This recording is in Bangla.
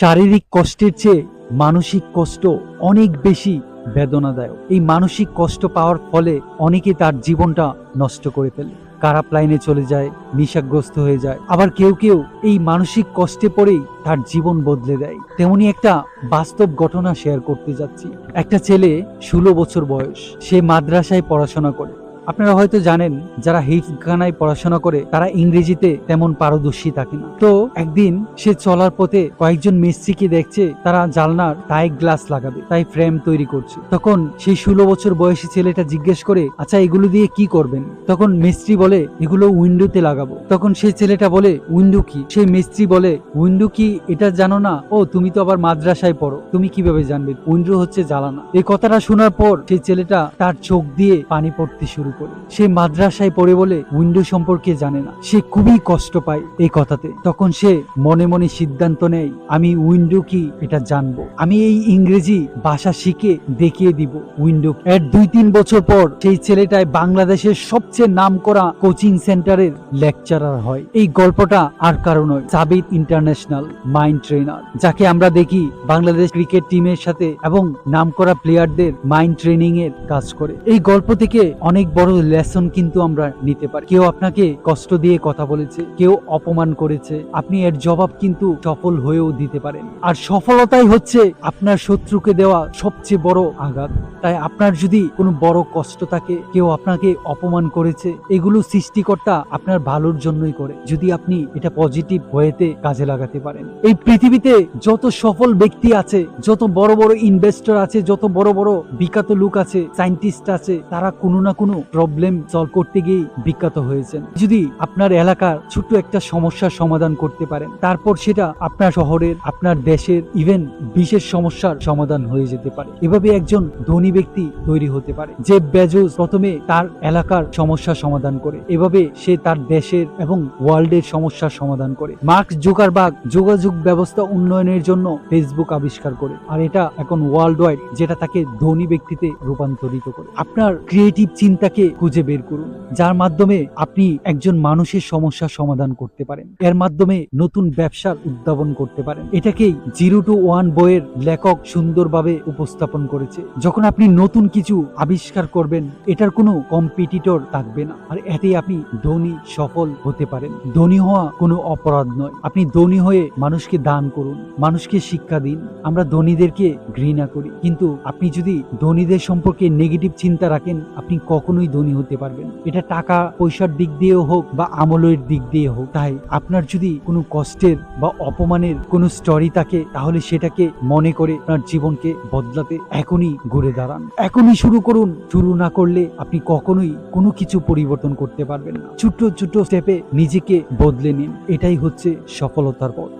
শারীরিক কষ্টের চেয়ে মানসিক কষ্ট অনেক বেশি বেদনাদায়ক। এই মানসিক কষ্ট পাওয়ার ফলে অনেকে তার জীবনটা নষ্ট করে ফেলে। খারাপ লাইনে চলে যায়, নিশাগ্রস্ত হয়ে যায়। আবার কেউ কেউ এই মানসিক কষ্টে পড়েই তার জীবন বদলে দেয়। তেমনি একটা বাস্তব ঘটনা শেয়ার করতে যাচ্ছি। একটা ছেলে ষোলো বছর বয়স। সে মাদ্রাসায় পড়াশোনা করে। আপনারা হয়তো জানেন, যারা হিফখানায় পড়াশোনা করে, তারা ইংরেজিতে তেমন পারদর্শী থাকে না। তো একদিন সে চলার পথে কয়েকজন মিস্ত্রিকে দেখছে, তারা জালনার টাই গ্লাস লাগাবে, তাই ফ্রেম তৈরি করছে। তখন সেই ষোলো বছর বয়সী ছেলেটা জিজ্ঞেস করে আচ্ছা এগুলো দিয়ে কি করবেন? তখন মিস্ত্রি বলে, এগুলো উইন্ডোতে লাগাবো। তখন সেই ছেলেটা বলে, উইন্ডো কি? সেই মিস্ত্রি বলে, উইন্ডো কি? এটা জানো না? ও, তুমি তো আবার মাদ্রাসায় পড়ো, তুমি কীভাবে জানবে? উইন্ডো হচ্ছে জ্বালানা। এই কথাটা শোনার পর সেই ছেলেটা তার চোখ দিয়ে পানি পড়তে শুরু করে। সে মাদ্রাসায় পড়ে বলে উইন্ডো সম্পর্কে জানে না। সে খুবই কষ্ট পায় এই কথাতে। তখন সে মনে মনে সিদ্ধান্ত নেয়, আমি উইন্ডো কি এটা জানব? আমি এই ইংরেজি ভাষা শিখে দেখিয়ে দিব উইন্ডো। এর দুই তিন বছর পর সেই ছেলেটায় বাংলাদেশের সবচেয়ে নাম করা কোচিং সেন্টারের লেকচারার হয়। এই গল্পটা আর কারও নয় সাবিত ইন্টারন্যাশনাল মাইন্ড ট্রেনার যাকে আমরা দেখি বাংলাদেশ ক্রিকেট টিমের সাথে এবং নামকরা প্লেয়ারদের মাইন্ড ট্রেনিং এর কাজ করে। এই গল্প থেকে অনেক বড় লেসন কিন্তু আমরা নিতে পারি। কেউ আপনাকে কষ্ট দিয়ে কথা বলেছে, কেউ অপমান করেছে, আপনি এর জবাব কিন্তু সফল হয়েও দিতে পারেন। আর সফলতাই হচ্ছে আপনার শত্রুকে দেওয়া সবচেয়ে বড় আঘাত। তাই আপনার যদি কোনো বড় কষ্ট থাকে, কেউ আপনাকে অপমান করেছে, এগুলো সৃষ্টিকর্তা আপনার ভালোর জন্যই করে, যদি আপনি এটা পজিটিভ ওয়েতে কাজে লাগাতে পারেন। এই পৃথিবীতে যত সফল ব্যক্তি আছে, যত বড় বড় ইনভেস্টর আছে, যত বড় বড় বিখ্যাত লোক আছে সায়েন্টিস্ট আছে, তারা কোনো না কোনো প্রবলেম সলভ করতে গিয়ে বিখ্যাত হয়েছেন। যদি আপনার এলাকার ছোট্ট একটা সমস্যার সমাধান করতে পারেন, তারপর সেটা আপনার শহরের, আপনার দেশের ইভেন বিশেষ সমস্যার সমাধান হয়ে যেতে পারে। এভাবে একজন ধনী ব্যক্তি তৈরি হতে পারে, যে বেজোস প্রথমে তার এলাকার সমস্যার সমাধান করে। এভাবে সে তার দেশের এবং ওয়ার্ল্ডের সমস্যার সমাধান করে। মার্ক জুকারবার্গ যোগাযোগ ব্যবস্থা উন্নয়নের জন্য ফেসবুক আবিষ্কার করে। আর এটা এখন ওয়ার্ল্ড ওয়াইড যেটা তাকে ধনী ব্যক্তিতে রূপান্তরিত করে। আপনার ক্রিয়েটিভ চিন্তাকে খুঁজে বের করুন, যার মাধ্যমে আপনি একজন মানুষের সমস্যার সমাধান করতে পারেন। এর মাধ্যমে নতুন ব্যবসার উদ্ভাবন করতে পারেন। এটাকেই জিরো টু ওয়ান বইয়ের লেখক সুন্দরভাবে উপস্থাপন করেছে। যখন আপনি নতুন কিছু আবিষ্কার করবেন, এটার কোনো কম্পিটিটর থাকবে না। আর এতেই আপনি ধনী, সফল হতে পারেন। ধনী হওয়া কোনো অপরাধ নয়। আপনি ধনী হয়ে মানুষকে দান করুন, মানুষকে শিক্ষা দিন। আমরা ধনীদেরকে ঘৃণা করি। কিন্তু আপনি যদি ধনীদের সম্পর্কে নেগেটিভ চিন্তা রাখেন, আপনি কখনোই ধনী হতে পারবেন। এটা টাকা পয়সার দিক দিয়েও হোক বা আমলের দিক দিয়ে হোক। তাই আপনার যদি কোনো কষ্টের বা অপমানের কোনো স্টোরি থাকে, তাহলে সেটাকে মনে করে আপনার জীবনকে বদলাতে এখনই ঘুরে দাঁড়ান। এখনই শুরু করুন। শুরু না করলে আপনি কখনোই কোনো কিছু পরিবর্তন করতে পারবেন না। ছোট্ট ছোট্ট স্টেপে নিজেকে বদলে নিন। এটাই হচ্ছে সফলতার পথ।